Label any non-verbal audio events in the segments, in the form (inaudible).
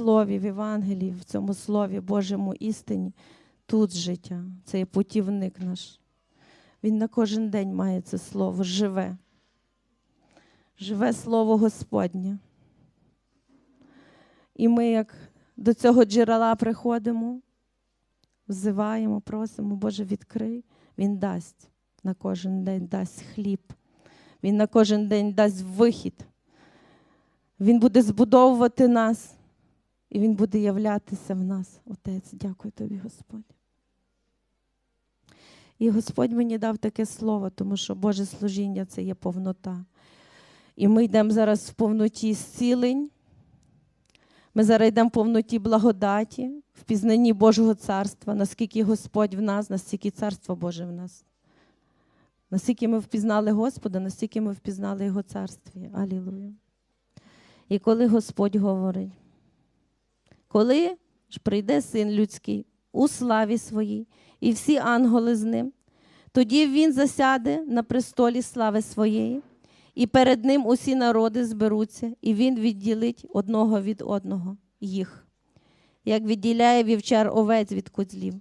Слові, в Євангелії, в цьому Слові Божому істині, тут життя. Це є путівник наш. Він на кожен день має це слово, живе. Живе Слово Господнє. І ми, як до цього джерела приходимо, взиваємо, просимо, Боже, відкрий, Він дасть на кожен день дасть хліб. Він на кожен день дасть вихід. Він буде збудовувати нас, і Він буде являтися в нас. Отець, дякую тобі, Господь. І Господь мені дав таке слово, тому що Боже служіння це є повнота. І ми йдемо зараз в повноті зцілень. Ми зараз йдемо в повноті благодаті, в пізнанні Божого царства, наскільки Господь в нас, настільки царство Боже в нас. Наскільки ми впізнали Господа, настільки ми впізнали Його царстві. Алілуя. І коли Господь говорить, коли ж прийде син людський у славі своїй, і всі ангели з ним, тоді він засяде на престолі слави своєї, і перед ним усі народи зберуться, і він відділить одного від одного їх, як відділяє вівчар овець від козлів.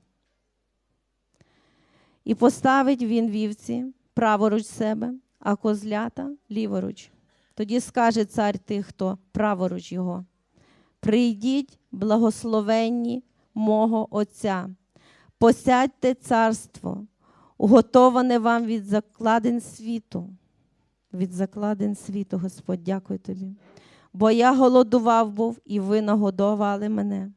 І поставить він вівці праворуч себе, а козлята ліворуч. Тоді скаже цар тих, хто праворуч його. Прийдіть, благословенні мого Отця, посядьте царство, уготоване вам від закладин світу. Від закладин світу, Господь, дякую тобі. Бо я голодував був, і ви нагодували мене.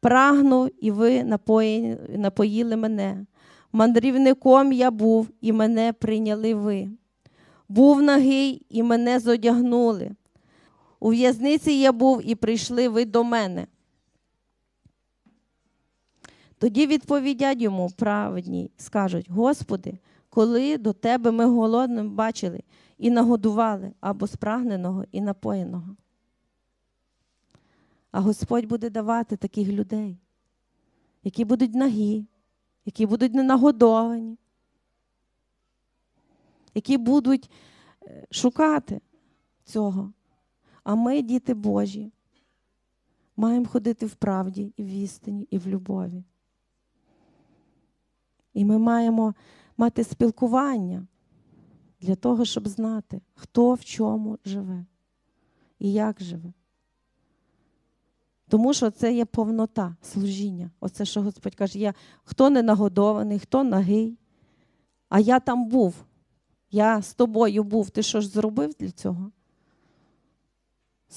Прагнув, і ви напої... напоїли мене. Мандрівником я був, і мене прийняли ви. Був нагий, і мене зодягнули. У в'язниці я був, і прийшли ви до мене. Тоді відповідять йому праведні, скажуть: Господи, коли до тебе ми голодним бачили і нагодували або спрагненого і напоєного. А Господь буде давати таких людей, які будуть нагі, які будуть ненагодовані, які будуть е, шукати цього. А ми, діти Божі, маємо ходити в правді і в істині, і в любові. І ми маємо мати спілкування для того, щоб знати, хто в чому живе і як живе. Тому що це є повнота служіння. Оце, що Господь каже, я, хто не нагодований, хто нагий. А я там був. Я з тобою був. Ти що ж зробив для цього?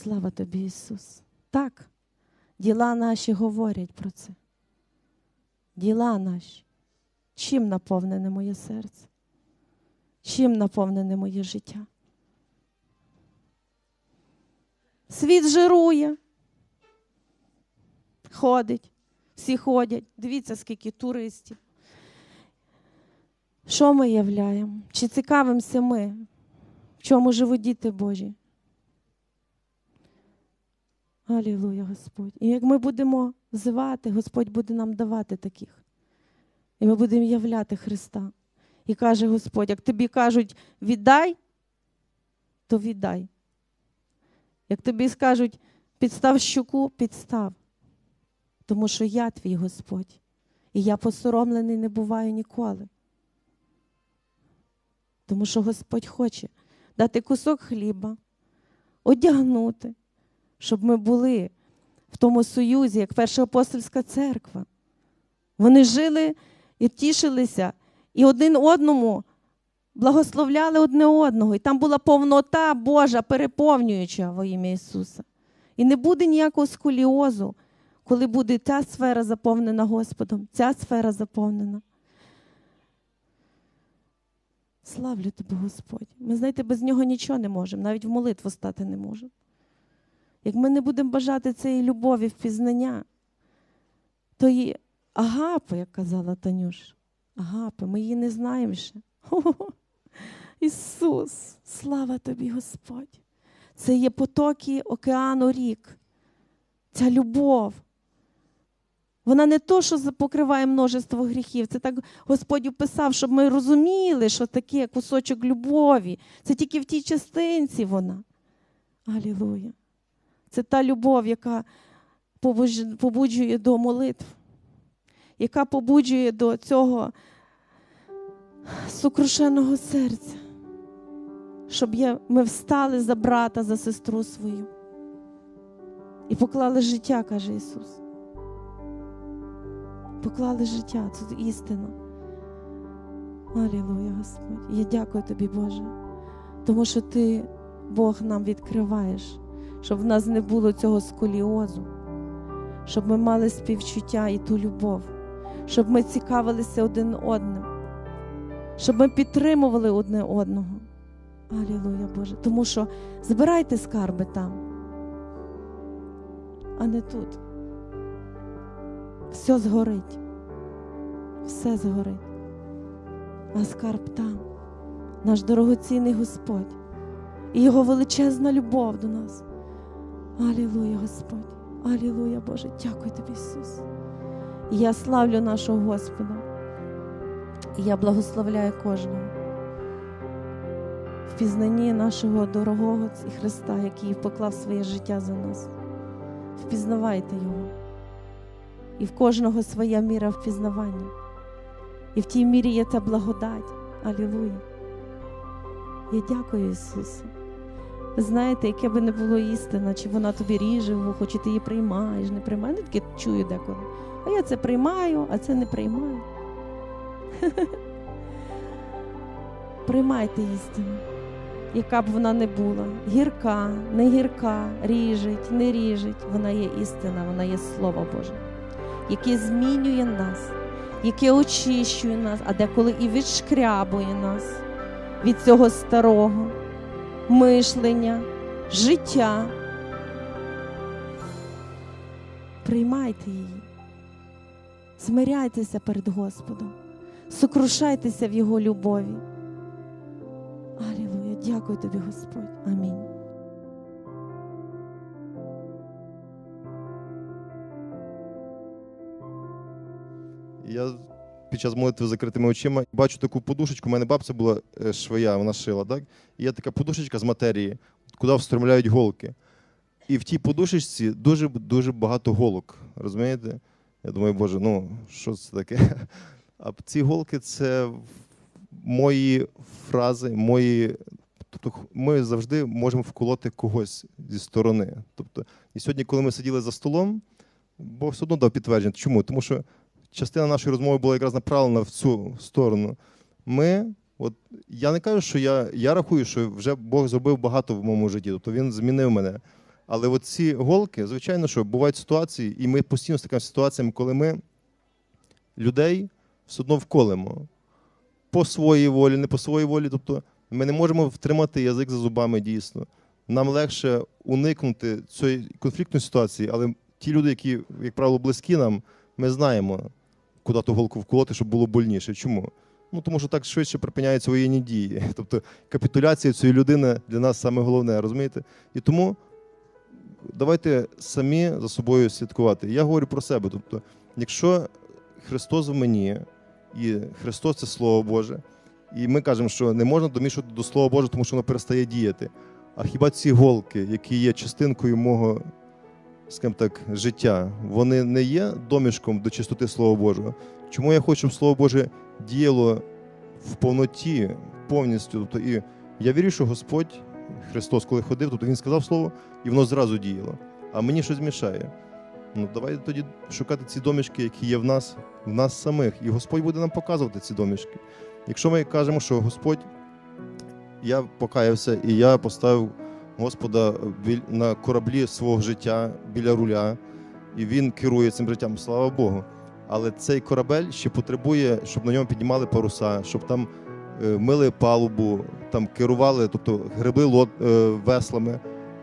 Слава тобі, Ісус. Так, діла наші говорять про це. Діла наші. Чим наповнене моє серце? Чим наповнене моє життя? Світ жирує, ходить, всі ходять. Дивіться, скільки туристів. Що ми являємо? Чи цікавимося ми, в чому живуть діти Божі? Алілуя, Господь. І як ми будемо взивати, Господь буде нам давати таких. І ми будемо являти Христа. І каже Господь, як тобі кажуть, віддай, то віддай. Як тобі скажуть, підстав щуку, підстав. Тому що я твій Господь. І я посоромлений не буваю ніколи. Тому що Господь хоче дати кусок хліба, одягнути, щоб ми були в тому союзі, як перша апостольська церква. Вони жили і тішилися, і один одному благословляли одне одного. І там була повнота Божа, переповнююча во ім'я Ісуса. І не буде ніякого скуліозу, коли буде ця сфера заповнена Господом, ця сфера заповнена. Славлю тебе, Господь. Ми, знаєте, без нього нічого не можемо, навіть в молитву стати не можемо. Як ми не будемо бажати цієї любові, впізнання, то і агапи, як казала Танюш, агапи, ми її не знаємо ще. (laughs) Ісус, слава тобі, Господь. Це є потоки океану рік. Ця любов. Вона не то, що покриває множество гріхів. Це так Господь описав, щоб ми розуміли, що таке кусочок любові. Це тільки в тій частинці вона. Алілуя. Це та любов, яка побуджує до молитв, яка побуджує до цього сокрушеного серця, щоб ми встали за брата, за сестру свою і поклали життя, каже Ісус. Поклали життя, це істина. Алілуя, Господь. Я дякую тобі, Боже, тому що ти, Бог, нам відкриваєш, щоб в нас не було цього сколіозу, щоб ми мали співчуття і ту любов, щоб ми цікавилися один одним, щоб ми підтримували одне одного. Алілуя, Боже. Тому що збирайте скарби там, а не тут. Все згорить. Все згорить. А скарб там, наш дорогоцінний Господь і Його величезна любов до нас. Алілуя, Господь. Алілуя, Боже. Дякую тобі, Ісус. Я славлю нашого Господа. Я благословляю кожного в пізнанні нашого дорогого Христа, який поклав своє життя за нас. Впізнавайте Його. І в кожного своя міра впізнавання. І в тій мірі є та благодать. Алілуя. Я дякую Ісусу. Знаєте, яке би не було істина, чи вона тобі ріже в вухо, чи ти її приймаєш, не приймаєш. Ну, таке чую деколи. А я це приймаю, а це не приймаю. (laughs) Приймайте істину, яка б вона не була. Гірка, не гірка, ріжить, не ріжить. Вона є істина, вона є Слово Боже, яке змінює нас, яке очищує нас, а деколи і відшкрябує нас від цього старого мишлення, життя. Приймайте її, змиряйтеся перед Господом, сокрушайтеся в Його любові. Алілуя, дякую тобі, Господь. Амінь. Я під час молитви з закритими очима бачу таку подушечку. У мене бабця була е, швея, вона шила, так? І є така подушечка з матерії, куди встромляють голки. І в тій подушечці дуже дуже багато голок. Розумієте? Я думаю, боже, ну що це таке? (laughs) А ці голки це мої фрази, мої. Тобто ми завжди можемо вколоти когось зі сторони. Тобто, і сьогодні, коли ми сиділи за столом, Бог все одно дав підтвердження. Чому? Тому що частина нашої розмови була якраз направлена в цю сторону. Ми, от я не кажу, що я, я рахую, що вже Бог зробив багато в моєму житті, тобто він змінив мене. Але от ці голки, звичайно, що бувають ситуації, і ми постійно з ситуаціями, коли ми людей все одно вколемо по своїй волі, не по своїй волі. Тобто ми не можемо втримати язик за зубами дійсно. Нам легше уникнути цієї конфліктної ситуації, але ті люди, які, як правило, близькі нам, ми знаємо, куди ту голку вколоти, щоб було больніше. Чому? Ну тому що так швидше припиняються воєнні дії. (laughs) Тобто капітуляція цієї людини для нас саме головне, розумієте? І тому давайте самі за собою слідкувати. Я говорю про себе. Тобто, якщо Христос в мені, і Христос це Слово Боже, і ми кажемо, що не можна домішувати до Слова Божого, тому що воно перестає діяти. А хіба ці голки, які є частинкою мого скажімо так, життя, вони не є домішком до чистоти Слова Божого. Чому я хочу, щоб Слово Боже діяло в повноті, повністю? Тобто, і я вірю, що Господь, Христос, коли ходив, тобто Він сказав Слово, і воно зразу діяло. А мені щось мішає. Ну, давайте тоді шукати ці домішки, які є в нас, в нас самих. І Господь буде нам показувати ці домішки. Якщо ми кажемо, що Господь, я покаявся і я поставив Господа на кораблі свого життя біля руля, і він керує цим життям, слава Богу. Але цей корабель ще потребує, щоб на ньому піднімали паруса, щоб там е, мили палубу, там керували, тобто гребли лод, е, веслами.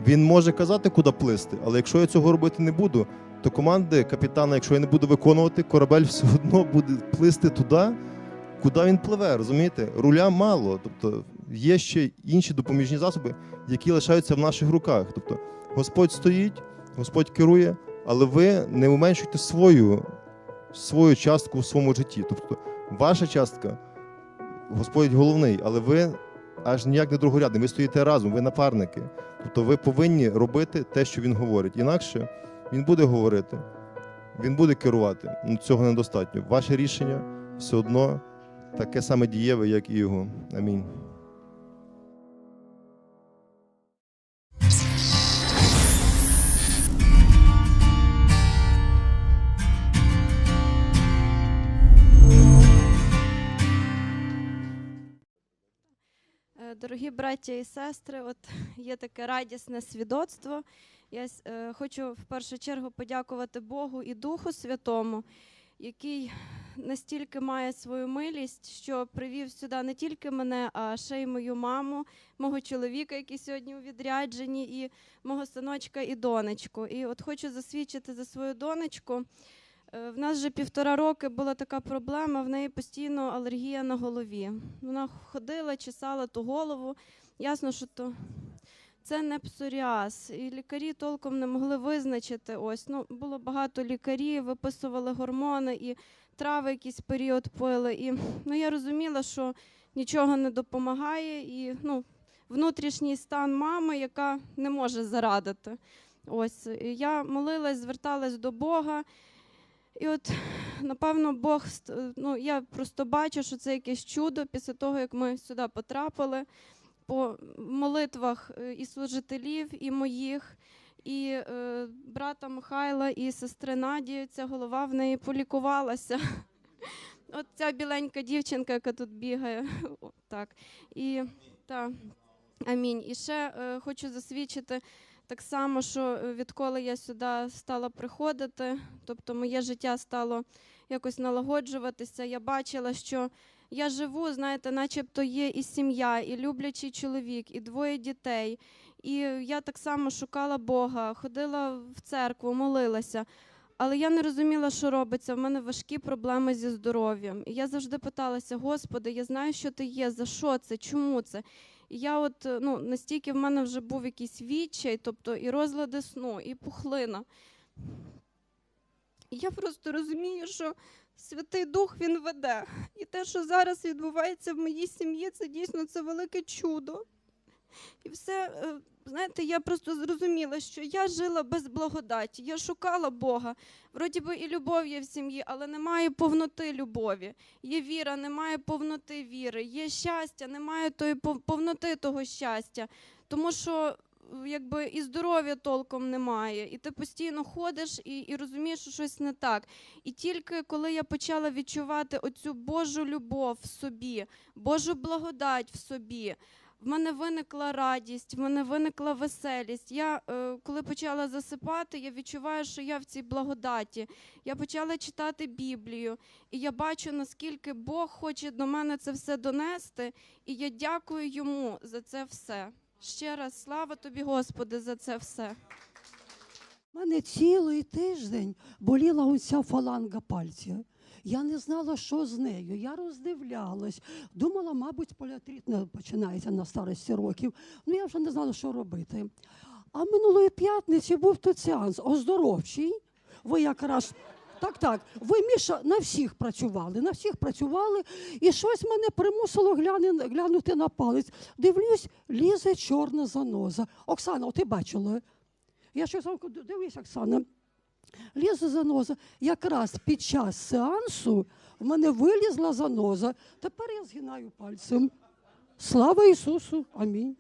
Він може казати, куди плисти, але якщо я цього робити не буду, то команди капітана, якщо я не буду виконувати, корабель все одно буде плисти туди, куди він пливе, розумієте? Руля мало. Тобто є ще інші допоміжні засоби, які лишаються в наших руках. Тобто Господь стоїть, Господь керує, але ви не уменшуйте свою, свою частку в своєму житті. Тобто, ваша частка, Господь головний, але ви аж ніяк не другорядний, ви стоїте разом, ви напарники. Тобто ви повинні робити те, що він говорить. Інакше він буде говорити, він буде керувати. Ну, цього недостатньо. Ваше рішення все одно таке саме дієве, як і його. Амінь. Дорогі браття і сестри, от (laughs) є таке радісне свідоцтво. Я е, хочу в першу чергу подякувати Богу і Духу Святому, який настільки має свою милість, що привів сюди не тільки мене, а ще й мою маму, мого чоловіка, який сьогодні у відрядженні, і мого синочка і донечку. І от хочу засвідчити за свою донечку. Е, В нас вже півтора роки була така проблема, в неї постійно алергія на голові. Вона ходила, чесала ту голову. Ясно, що то це не псоріаз. І лікарі толком не могли визначити. Ось ну було багато лікарів, виписували гормони і трави якийсь період пили. І ну я розуміла, що нічого не допомагає, і ну внутрішній стан мами, яка не може зарадити. Ось я молилась, зверталась до Бога. І от, напевно, Бог, ну, я просто бачу, що це якесь чудо після того, як ми сюди потрапили, по молитвах е, і служителів, і моїх, і е, брата Михайла, і сестри Наді, ця голова в неї полікувалася. (laughs) От ця біленька дівчинка, яка тут бігає. (laughs) Так. І, та, амінь. І ще е, хочу засвідчити так само, що е, відколи я сюди стала приходити, тобто моє життя стало якось налагоджуватися. Я бачила, що я живу, знаєте, начебто є і сім'я, і люблячий чоловік, і двоє дітей. І я так само шукала Бога, ходила в церкву, молилася. Але я не розуміла, що робиться. В мене важкі проблеми зі здоров'ям. І я завжди питалася: Господи, я знаю, що ти є, за що це, чому це? Я от е, ну, настільки в мене вже був якийсь відчай, тобто і розлади сну, і пухлина. Я просто розумію, що Святий Дух він веде. І те, що зараз відбувається в моїй сім'ї, це дійсно це велике чудо. І все, е, знаєте, я просто зрозуміла, що я жила без благодаті. Я шукала Бога. Вроді би і любов є в сім'ї, але немає повноти любові. Є віра, немає повноти віри. Є щастя, немає тої пов- повноти того щастя. Тому що якби і здоров'я толком немає, і ти постійно ходиш і, і розумієш, що щось не так. І тільки коли я почала відчувати оцю Божу любов в собі, Божу благодать в собі. В мене виникла радість, в мене виникла веселість. Я е, коли почала засипати, я відчуваю, що я в цій благодаті. Я почала читати Біблію, і я бачу, наскільки Бог хоче до мене це все донести, і я дякую йому за це все. Ще раз слава тобі, Господи, за це все. У мене цілий тиждень боліла оця фаланга пальця. Я не знала, що з нею. Я роздивлялась. Думала, мабуть, поліатрит не починається на старості років. Ну я вже не знала, що робити. А минулої п'ятниці був тут сеанс оздоровчий. Ви якраз. Так, так. Ви Міша на всіх працювали, на всіх працювали, і щось мене примусило глянути на палець. Дивлюсь, лізе чорна заноза. Оксана, ти бачила? Я щось дивись, Оксана. Лізе заноза. Якраз під час сеансу в мене вилізла заноза. Тепер я згинаю пальцем. Слава Ісусу! Амінь.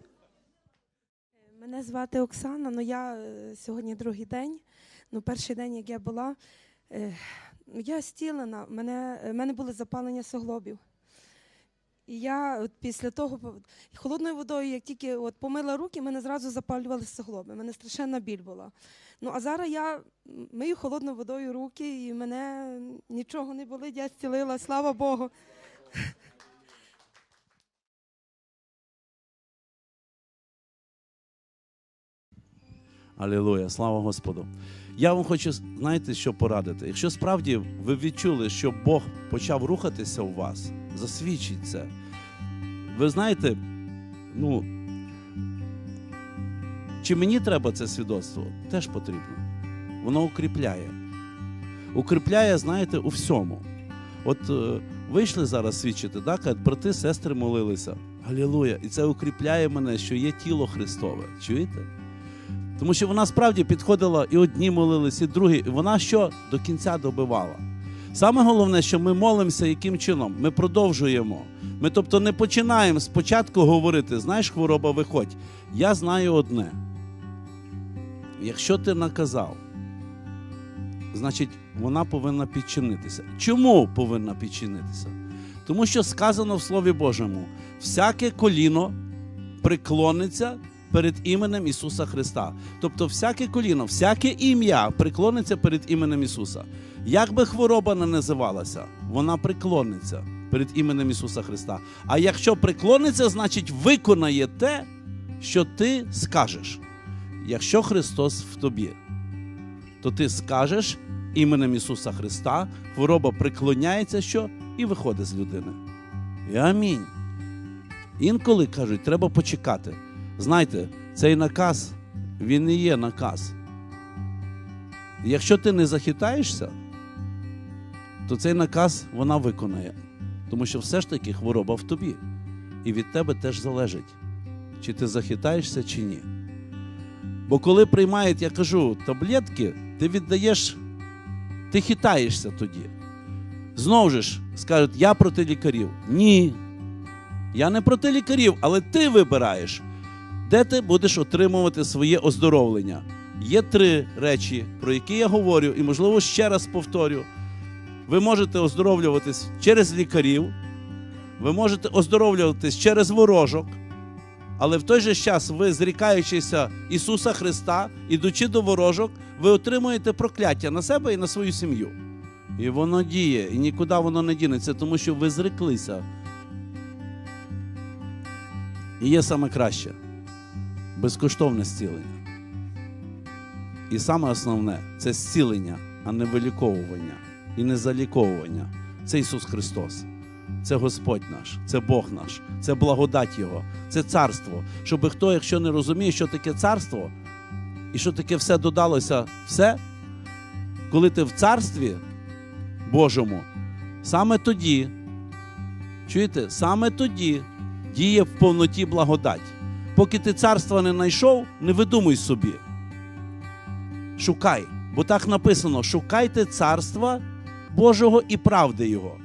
Мене звати Оксана, ну я е, сьогодні другий день. Ну, перший день, як я була, е, я стілена, мене, е, мене були запалення суглобів. І я от після того холодною водою, як тільки от помила руки, мене зразу запалювали суглоби. Мене страшенна біль була. Ну а зараз я мию холодною водою руки, і мене нічого не болить, я зцілила, слава Богу. Алілуя, слава Господу. Я вам хочу, знаєте, що порадити. Якщо справді ви відчули, що Бог почав рухатися у вас, засвідчіть це. Ви знаєте, ну, чи мені треба це свідоцтво? Теж потрібно. Воно укріпляє. Укріпляє, знаєте, у всьому. От е, вийшли зараз свідчити, так? Кажуть, брати, сестри молилися. Галілуя! І це укріпляє мене, що є тіло Христове. Чуєте? Тому що вона справді підходила і одні молились, і другі. І вона що до кінця добивала. Саме головне, що ми молимося, яким чином? Ми продовжуємо. Ми тобто не починаємо спочатку говорити, знаєш, хвороба виходь. Я знаю одне. Якщо ти наказав, значить вона повинна підчинитися. Чому повинна підчинитися? Тому що сказано в Слові Божому: всяке коліно преклониться перед іменем Ісуса Христа. Тобто, всяке коліно, всяке ім'я преклониться перед іменем Ісуса. Як би хвороба не називалася, вона преклониться перед іменем Ісуса Христа. А якщо преклониться, значить виконає те, що ти скажеш. Якщо Христос в тобі, то ти скажеш іменем Ісуса Христа, хвороба преклоняється, що і виходить з людини. І амінь. Інколи кажуть, треба почекати. Знаєте, цей наказ, він не є наказ. Якщо ти не захитаєшся, то цей наказ вона виконає. Тому що все ж таки хвороба в тобі. І від тебе теж залежить, чи ти захитаєшся, чи ні. Бо коли приймають, я кажу, таблетки, ти віддаєш, ти хитаєшся тоді. Знову ж скажуть, я проти лікарів. Ні. Я не проти лікарів, але ти вибираєш, де ти будеш отримувати своє оздоровлення. Є три речі, про які я говорю, і, можливо, ще раз повторю. Ви можете оздоровлюватись через лікарів, ви можете оздоровлюватись через ворожок, але в той же час ви, зрікаючися Ісуса Христа, ідучи до ворожок, ви отримуєте прокляття на себе і на свою сім'ю. І воно діє, і нікуди воно не дінеться, тому що ви зреклися. І є саме краще безкоштовне зцілення. І саме основне це зцілення, а не виліковування і не заліковування. Це Ісус Христос. Це Господь наш, це Бог наш, це благодать Його, це царство. Щоб хто, якщо не розуміє, що таке царство, і що таке все додалося, все, коли ти в царстві Божому, саме тоді, чуєте, саме тоді діє в повноті благодать. Поки ти царства не знайшов, не видумуй собі. Шукай, бо так написано: шукайте царства Божого і правди Його.